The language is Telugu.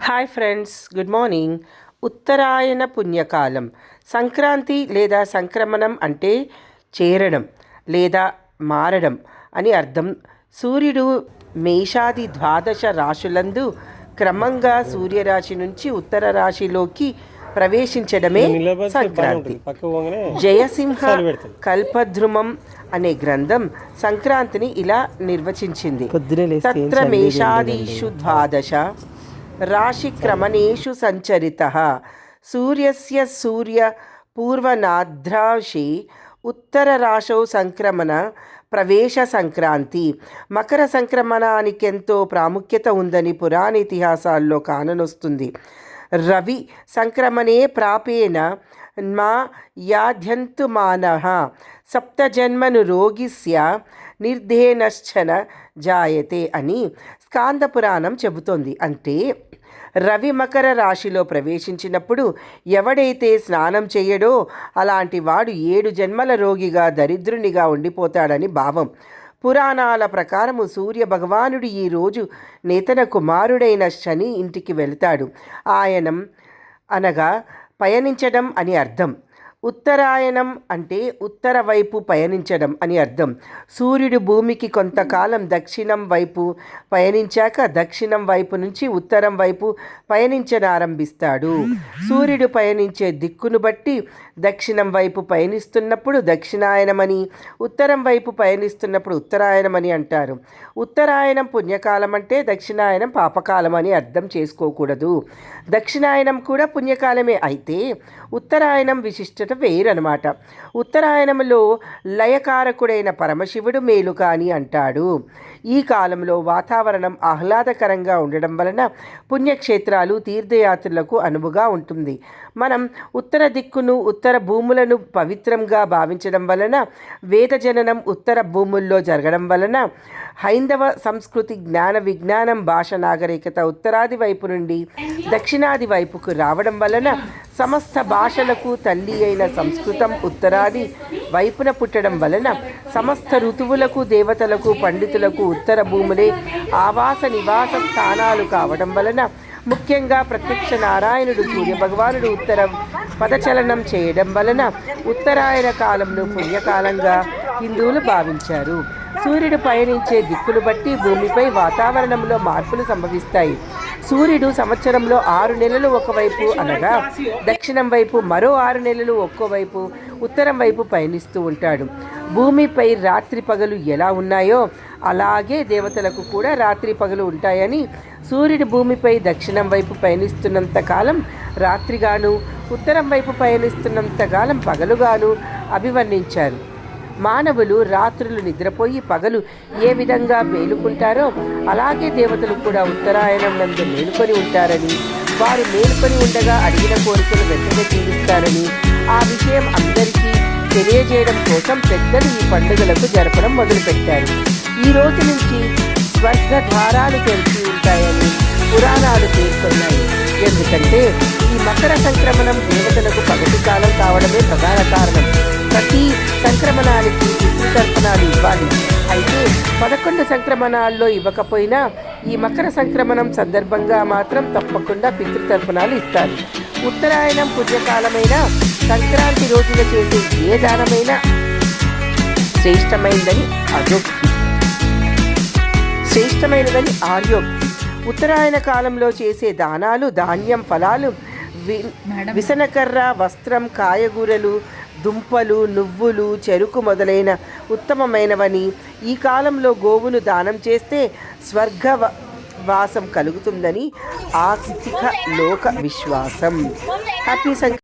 Hi friends good morning. ఉత్తరాయణ పుణ్యకాలం. సంక్రాంతి లేదా సంక్రమణం అంటే చేరడం లేదా మారడం అని అర్థం. సూర్యుడు మేషాది ద్వాదశ రాశులందు క్రమంగా సూర్యరాశి నుంచి ఉత్తర రాశిలోకి ప్రవేశించడమే సంక్రాంతి. జయసింహ. కల్పద్రుమం అనే గ్రంథం సంక్రాంతిని ఇలా నిర్వచించింది. తత్ర మేషాదిషు ద్వాదశ రాశిక్రమణేషు సంచరిత. సూర్యస్య సూర్య పూర్వనాద్రాశి ఉత్తరరాశౌ సంక్రమణ ప్రవేశ సంక్రాంతి. మకర సంక్రమణానికెంతో ప్రాముఖ్యత ఉందని పురాణ ఇతిహాసాల్లో కాననొస్తుంది. రవి సంక్రమణే ప్రాపేణ మా యాధ్యంతుమాన సప్తజన్మను రోగిస్య నిర్ధేనశ్చన జాయతే అని స్కాంద పురాణం చెబుతోంది. అంటే రవి మకర రాశిలో ప్రవేశించినప్పుడు ఎవడైతే స్నానం చేయడో అలాంటి వాడు ఏడు జన్మల రోగిగా దరిద్రునిగా ఉండిపోతాడని భావం. పురాణాల ప్రకారము సూర్య భగవానుడు ఈరోజు నేతన కుమారుడైన శని ఇంటికి వెళ్తాడు. ఆయనం అనగా పయనించడం అని అర్థం. ఉత్తరాయణం అంటే ఉత్తర వైపు పయనించడం అని అర్థం. సూర్యుడు భూమికి కొంతకాలం దక్షిణం వైపు పయనించాక దక్షిణం వైపు నుంచి ఉత్తరం వైపు పయనించనారంభిస్తాడు సూర్యుడు పయనించే దిక్కును బట్టి దక్షిణం వైపు పయనిస్తున్నప్పుడు దక్షిణాయనమని ఉత్తరం వైపు పయనిస్తున్నప్పుడు ఉత్తరాయణమని అంటారు. ఉత్తరాయణం పుణ్యకాలం అంటే దక్షిణాయనం పాపకాలం అని అర్థం చేసుకోకూడదు. దక్షిణాయనం కూడా పుణ్యకాలమే. అయితే ఉత్తరాయణం విశిష్టత వేరనమాట ఉత్తరాయణంలో లయకారకుడైన పరమశివుడు మేలు కాని అంటాడు. ఈ కాలంలో వాతావరణం ఆహ్లాదకరంగా ఉండడం వలన పుణ్యక్షేత్రాలు తీర్థయాత్రలకు అనువుగా ఉంటుంది. మనం ఉత్తర దిక్కును ఉత్తర ఉత్తర భూములను పవిత్రంగా భావించడం వలన వేద జననం ఉత్తర భూముల్లో జరగడం వలన హైందవ సంస్కృతి జ్ఞాన విజ్ఞానం భాష నాగరికత ఉత్తరాది వైపు నుండి దక్షిణాది వైపుకు రావడం వలన సమస్త భాషలకు తల్లి అయిన సంస్కృతం ఉత్తరాది వైపున పుట్టడం వలన సమస్త ఋతువులకు దేవతలకు పండితులకు ఉత్తర భూములే ఆవాస నివాస స్థానాలు కావడం వలన ముఖ్యంగా ప్రత్యక్ష నారాయణుడు సూర్య భగవానుడు ఉత్తర పదచలనం చేయడం వలన ఉత్తరాయణ కాలంను పుణ్యకాలంగా హిందువులు భావించారు. సూర్యుడు పయనించే దిక్కును బట్టి భూమిపై వాతావరణంలో మార్పులు సంభవిస్తాయి. సూర్యుడు సంవత్సరంలో ఆరు నెలలు ఒకవైపు అనగా దక్షిణం వైపు మరో ఆరు నెలలు ఒక్కోవైపు ఉత్తరం వైపు పయనిస్తూ ఉంటాడు. భూమిపై రాత్రి పగలు ఎలా ఉన్నాయో అలాగే దేవతలకు కూడా రాత్రి పగలు ఉంటాయని సూర్యుడు భూమిపై దక్షిణం వైపు పయనిస్తున్నంత కాలం రాత్రిగాను ఉత్తరం వైపు పయనిస్తున్నంత కాలం పగలుగాను అభివర్ణించారు. మానవులు రాత్రులు నిద్రపోయి పగలు ఏ విధంగా మేలుకుంటారో అలాగే దేవతలు కూడా ఉత్తరాయణం నందు మేలుకొని ఉంటారని వారు మేలుకొని ఉండగా అడిగిన కోరికలు వెంటనే తీరుస్తారని ఆ విషయం అందరికీ తెలియజేయడం కోసం పెద్దలు ఈ పండుగలకు జరపడం మొదలుపెట్టారు. ఈ రోజు నుంచి స్వర్గ ద్వారాలు తెరిచి ఉంటాయని పురాణాలు పేర్కొన్నాయి. ఎందుకంటే మకర సంక్రమణం దేవతలకు పగటి కాలం కావడమే ప్రధాన కారణం. ప్రతి సంక్రమణానికి పితృతర్పణాలు ఇవ్వాలి. అయితే పదకొండు సంక్రమణాల్లో ఇవ్వకపోయినా ఈ మకర సంక్రమణం సందర్భంగా మాత్రం తప్పకుండా పితృతర్పణాలు ఇస్తారు. ఉత్తరాయణం పుణ్యకాలమైన సంక్రాంతి రోజున చేసే ఏ దానమైనా శ్రేష్టమైందని అదొక్తి శ్రేష్టమైనదని ఆర్యోక్తి ఉత్తరాయణ కాలంలో చేసే దానాలు ధాన్యం ఫలాలు విసనకర్ర వస్త్రం కాయగూరలు దుంపలు నువ్వులు చెరుకు మొదలైన ఉత్తమమైనవని ఈ కాలంలో గోవును దానం చేస్తే స్వర్గ వాసం కలుగుతుందని ఆస్తిక లోక విశ్వాసం. హ్యాపీ